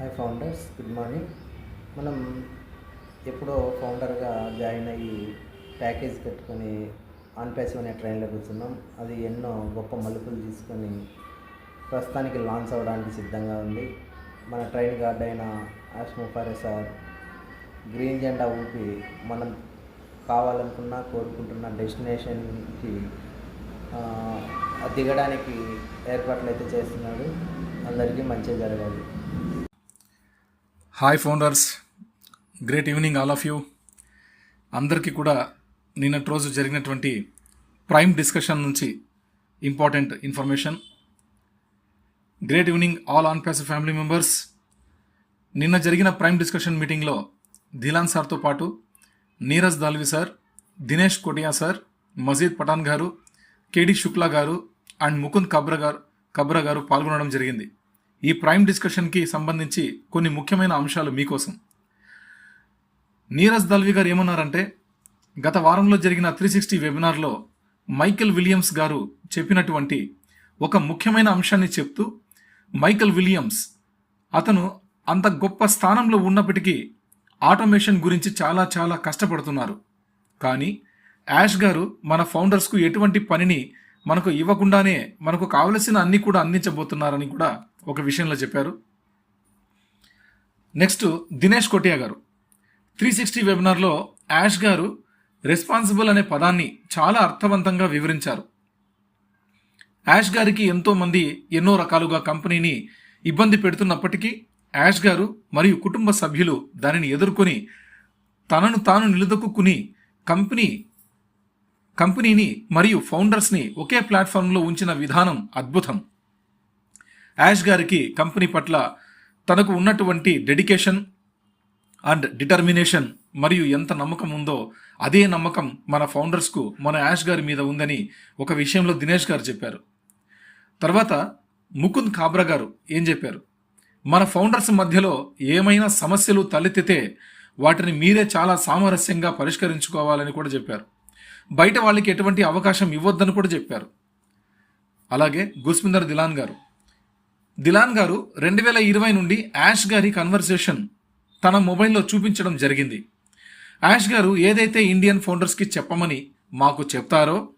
Hi founders good morning మనం ఎప్పుడో ఫౌండర్గా జాయిన్ అయ్యి ప్యాకేజ్ పెట్టుకొని ఆన్ అనే ట్రైన్లో కూర్చున్నాం. అది ఎన్నో గొప్ప మలుపులు తీసుకొని ప్రస్తుతానికి లాంచ్ అవ్వడానికి సిద్ధంగా ఉంది. మన ట్రైన్ గార్డ్ అయిన ఆష్ సార్ గ్రీన్ జెండా ఊపి మనం కావాలనుకున్న కోరుకుంటున్న డెస్టినేషన్కి దిగడానికి ఏర్పాట్లు అయితే చేస్తున్నాడు. అందరికీ మంచిగా జరగాలి. Hi founders great evening all of you అందరికీ కూడా నిన్నటి రోజు జరిగినటువంటి ప్రైమ్ డిస్కషన్ నుంచి important information great evening all on pass family members నిన్న జరిగిన ప్రైమ్ డిస్కషన్ మీటింగ్లో ధిలాన్ సార్తో పాటు నీరజ్ దాల్వి సార్ దినేష్ కొటియా సార్ మజీద్ పఠాన్ గారు కేడి శుక్లా గారు అండ్ ముకుంద్ కబ్రా గారు కబ్రా గారు పాల్గొనడం జరిగింది. ఈ ప్రైమ్ డిస్కషన్కి సంబంధించి కొన్ని ముఖ్యమైన అంశాలు మీకోసం. నీరజ్ దల్వి గారు ఏమన్నారంటే గత వారంలో జరిగిన త్రీ సిక్స్టీ వెబినార్లో మైకెల్ విలియమ్స్ గారు చెప్పినటువంటి ఒక ముఖ్యమైన అంశాన్ని చెప్తూ మైకెల్ విలియమ్స్ అతను అంత గొప్ప స్థానంలో ఉన్నప్పటికీ ఆటోమేషన్ గురించి చాలా చాలా కష్టపడుతున్నారు. కానీ యాష్ గారు మన ఫౌండర్స్కు ఎటువంటి పనిని మనకు ఇవ్వకుండానే మనకు కావలసిన అన్ని కూడా అందించబోతున్నారని కూడా ఒక విషయంలో చెప్పారు. నెక్స్ట్ దినేష్ కొటియా గారు. త్రీ సిక్స్టీ వెబినార్లో యాష్ గారు రెస్పాన్సిబుల్ అనే పదాన్ని చాలా అర్థవంతంగా వివరించారు. యాష్ గారికి ఎంతోమంది ఎన్నో రకాలుగా కంపెనీని ఇబ్బంది పెడుతున్నప్పటికీ యాష్ గారు మరియు కుటుంబ సభ్యులు దానిని ఎదుర్కొని తనను తాను నిలదొక్కుని కంపెనీ కంపెనీని మరియు ఫౌండర్స్ని ఒకే ప్లాట్ఫామ్లో ఉంచిన విధానం అద్భుతం. యాష్ గారికి కంపెనీ పట్ల తనకు ఉన్నటువంటి డెడికేషన్ అండ్ డిటర్మినేషన్ మరియు ఎంత నమ్మకం ఉందో అదే నమ్మకం మన ఫౌండర్స్కు మన యాష్ గారి మీద ఉందని ఒక విషయంలో దినేష్ గారు చెప్పారు. తర్వాత ముకుంద్ కాబ్రా గారు ఏం చెప్పారు? మన ఫౌండర్స్ మధ్యలో ఏమైనా సమస్యలు తలెత్తితే వాటిని మీరే చాలా సామరస్యంగా పరిష్కరించుకోవాలని కూడా చెప్పారు. బయట వాళ్ళకి ఎటువంటి అవకాశం ఇవ్వద్దని కూడా చెప్పారు. అలాగే గుస్మిందర్ దిలాన్ గారు. దిలాన్ గారు రెండు వేల ఇరవై నుండి యాష్ గారి కన్వర్సేషన్ తన మొబైల్లో చూపించడం జరిగింది. యాష్ గారు ఏదైతే ఇండియన్ ఫౌండర్స్కి చెప్పమని మాకు చెప్తారో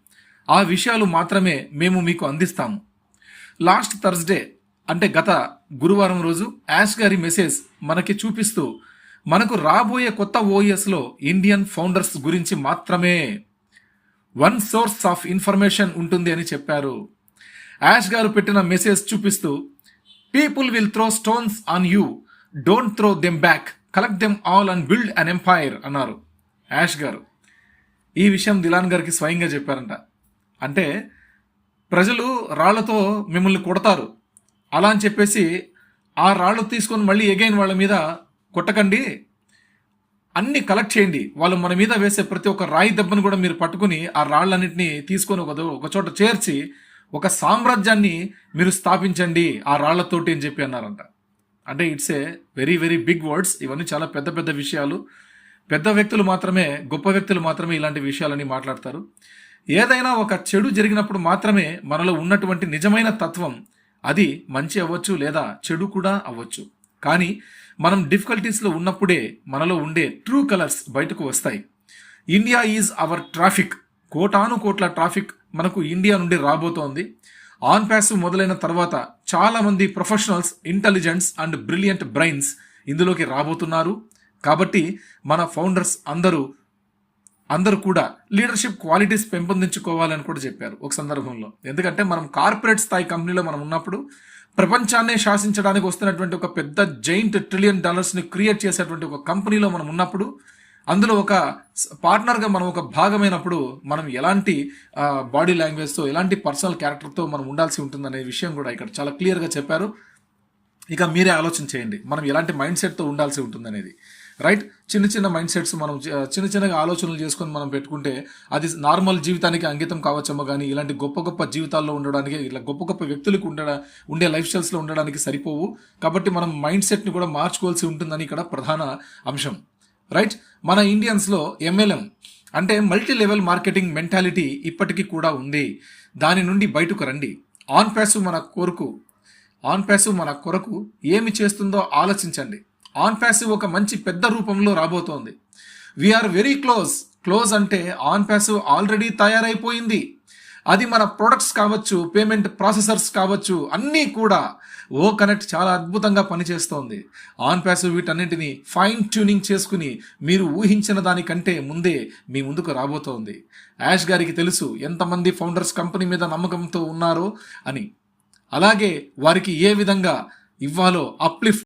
ఆ విషయాలు మాత్రమే మేము మీకు అందిస్తాము. లాస్ట్ థర్స్డే అంటే గత గురువారం రోజు యాష్ గారి మెసేజ్ మనకి చూపిస్తూ మనకు రాబోయే కొత్త ఓఎస్లో ఇండియన్ ఫౌండర్స్ గురించి మాత్రమే వన్ సోర్స్ ఆఫ్ ఇన్ఫర్మేషన్ ఉంటుంది అని చెప్పారు. యాష్ గారు పెట్టిన మెసేజ్ చూపిస్తూ people will throw stones on you don't throw them back collect them all and build an empire అన్నారు యాష్ గారు. ఈ విషయం దిలాన్ గారికి స్వయంగా చెప్పారంట. అంటే ప్రజలు రాళ్ళతో మిమ్మల్ని కొడతారు. అలా అని చెప్పేసి ఆ రాళ్ళు తీసుకొని మళ్ళీ ఎగైన్ వాళ్ళ మీద కొట్టకండి. అన్ని కలెక్ట్ చేయండి. వాళ్ళు మన మీద వేసే ప్రతి ఒక్క రాయి దెబ్బను కూడా మీరు పట్టుకుని ఆ రాళ్ళన్నింటినీ తీసుకొని ఒక ఒక చోట చేర్చి ఒక సామ్రాజ్యాన్ని మీరు స్థాపించండి ఆ రాళ్ళతోటి అని చెప్పి అన్నారంట. అంటే it's a very very big words ఇవన్నీ చాలా పెద్ద పెద్ద విషయాలు. పెద్ద వ్యక్తులు మాత్రమే గొప్ప వ్యక్తులు మాత్రమే ఇలాంటి విషయాలని మాట్లాడతారు. ఏదైనా ఒక చెడు జరిగినప్పుడు మాత్రమే మనలో ఉన్నటువంటి నిజమైన తత్వం అది మంచి అవ్వచ్చు లేదా చెడు కూడా అవ్వచ్చు. కానీ మనం డిఫికల్టీస్లో ఉన్నప్పుడే మనలో ఉండే ట్రూ కలర్స్ బయటకు వస్తాయి. ఇండియా ఈజ్ అవర్ ట్రాఫిక్ కోటాను కోట్ల ట్రాఫిక్ మనకు ఇండియా నుండి రాబోతోంది. ఆన్ ప్యాస్ మొదలైన తర్వాత చాలామంది professionals intelligents and brilliant brains ఇందులోకి రాబోతున్నారు. కాబట్టి మన ఫౌండర్స్ అందరూ అందరూ కూడా లీడర్షిప్ క్వాలిటీస్ పెంపొందించుకోవాలని కూడా చెప్పారు ఒక సందర్భంలో. ఎందుకంటే మనం కార్పొరేట్ స్థాయి కంపెనీలో మనం ఉన్నప్పుడు ప్రపంచాన్నే శాసించడానికి వస్తున్నటువంటి ఒక పెద్ద జైంట్ ట్రిలియన్ డాలర్స్ని క్రియేట్ చేసేటువంటి ఒక కంపెనీలో మనం ఉన్నప్పుడు అందులో ఒక పార్ట్నర్గా మనం ఒక భాగమైనప్పుడు మనం ఎలాంటి బాడీ లాంగ్వేజ్తో ఎలాంటి పర్సనల్ క్యారెక్టర్తో మనం ఉండాల్సి ఉంటుందనే విషయం కూడా ఇక్కడ చాలా క్లియర్గా చెప్పారు. ఇక మీరే ఆలోచన చేయండి. మనం ఎలాంటి మైండ్ సెట్తో ఉండాల్సి ఉంటుందనేది. రైట్ చిన్న చిన్న మైండ్ సెట్స్ మనం చిన్న చిన్నగా ఆలోచనలు చేసుకొని మనం పెట్టుకుంటే అది నార్మల్ జీవితానికి అంకితం కావచ్చేమో కానీ ఇలాంటి గొప్ప గొప్ప జీవితాల్లో ఉండడానికి ఇలా గొప్ప గొప్ప వ్యక్తులకు ఉండడ ఉండే లైఫ్ స్టైల్స్లో ఉండడానికి సరిపోవు. కాబట్టి మనం మైండ్ సెట్ని కూడా మార్చుకోవాల్సి ఉంటుందని ఇక్కడ ప్రధాన అంశం. రైట్ మన ఇండియన్స్లో ఎంఎల్ఎం అంటే మల్టీ లెవెల్ మార్కెటింగ్ మెంటాలిటీ ఇప్పటికీ కూడా ఉంది. దాని నుండి బయటకు రండి. ఆన్ ప్యాసివ్ మన కోరుకు ఆన్ ప్యాసివ్ మన కొరకు ఏమి చేస్తుందో ఆలోచించండి. ఆన్ ప్యాసివ్ ఒక మంచి పెద్ద రూపంలో రాబోతోంది. We are very close close అంటే ఆన్ ప్యాసివ్ ఆల్రెడీ తయారైపోయింది. అది మన ప్రొడక్ట్స్ కావచ్చు పేమెంట్ ప్రాసెసర్స్ కావచ్చు అన్నీ కూడా ఓ కనెక్ట్ చాలా అద్భుతంగా పనిచేస్తోంది. ఆన్ ప్యాసివ్ వీటన్నింటిని ఫైన్ ట్యూనింగ్ చేసుకుని మీరు ఊహించిన దానికంటే ముందే మీ ముందుకు రాబోతోంది. యాష్ గారికి తెలుసు ఎంతమంది ఫౌండర్స్ కంపెనీ మీద నమ్మకంతో ఉన్నారో అని. అలాగే వారికి ఏ విధంగా ఇవ్వాలో అప్లిఫ్ట్